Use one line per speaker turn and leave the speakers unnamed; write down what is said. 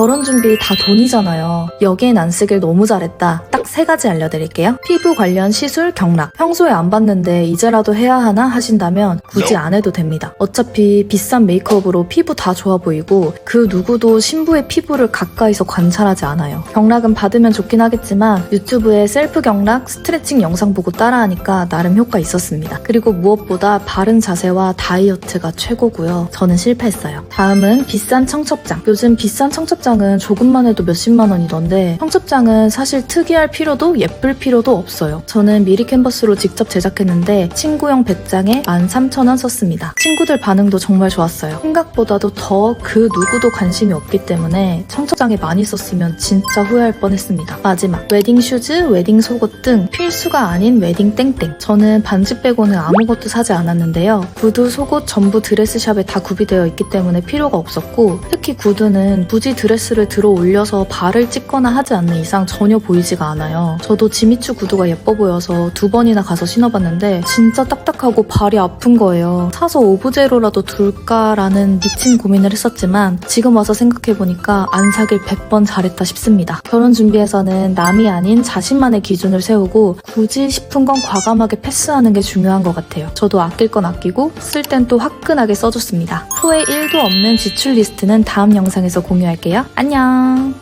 결혼 준비 다 돈이잖아요. 여기엔 안 쓰길 너무 잘했다. 딱 세 가지 알려드릴게요. 피부 관련 시술, 경락. 평소에 안 받는데 이제라도 해야 하나 하신다면 굳이 안 해도 됩니다. 어차피 비싼 메이크업으로 피부 다 좋아 보이고 그 누구도 신부의 피부를 가까이서 관찰하지 않아요. 경락은 받으면 좋긴 하겠지만 유튜브에 셀프 경락, 스트레칭 영상 보고 따라하니까 나름 효과 있었습니다. 그리고 무엇보다 바른 자세와 다이어트가 최고고요. 저는 실패했어요. 다음은 비싼 청첩장. 요즘 비싼 청첩장 은 조금만 해도 몇십만 원이던데 청첩장은 사실 특이할 필요도 예쁠 필요도 없어요. 저는 미리 캔버스로 직접 제작했는데 친구용 100장에 13,000원 썼습니다. 친구들 반응도 정말 좋았어요. 생각보다도 더 그 누구도 관심이 없기 때문에 청첩장에 많이 썼으면 진짜 후회할 뻔했습니다. 마지막 웨딩 슈즈, 웨딩 속옷 등 필수가 아닌 웨딩 땡땡. 저는 반지 빼고는 아무것도 사지 않았는데요. 구두, 속옷 전부 드레스샵에 다 구비되어 있기 때문에 필요가 없었고 특히 구두는 굳이 드레스 를 들어 올려서 발을 찍거나 하지 않는 이상 전혀 보이지가 않아요. 저도 지미추 구두가 예뻐 보여서 두 번이나 가서 신어봤는데 진짜 딱딱하고 발이 아픈 거예요. 사서 오브제로라도 둘까라는 미친 고민을 했었지만 지금 와서 생각해보니까 안 사길 100번 잘했다 싶습니다. 결혼 준비에서는 남이 아닌 자신만의 기준을 세우고 굳이 싶은 건 과감하게 패스하는 게 중요한 것 같아요. 저도 아낄 건 아끼고 쓸 땐 또 화끈하게 써줬습니다. 후회 1도 없는 지출 리스트는 다음 영상에서 공유할게 요. 안녕!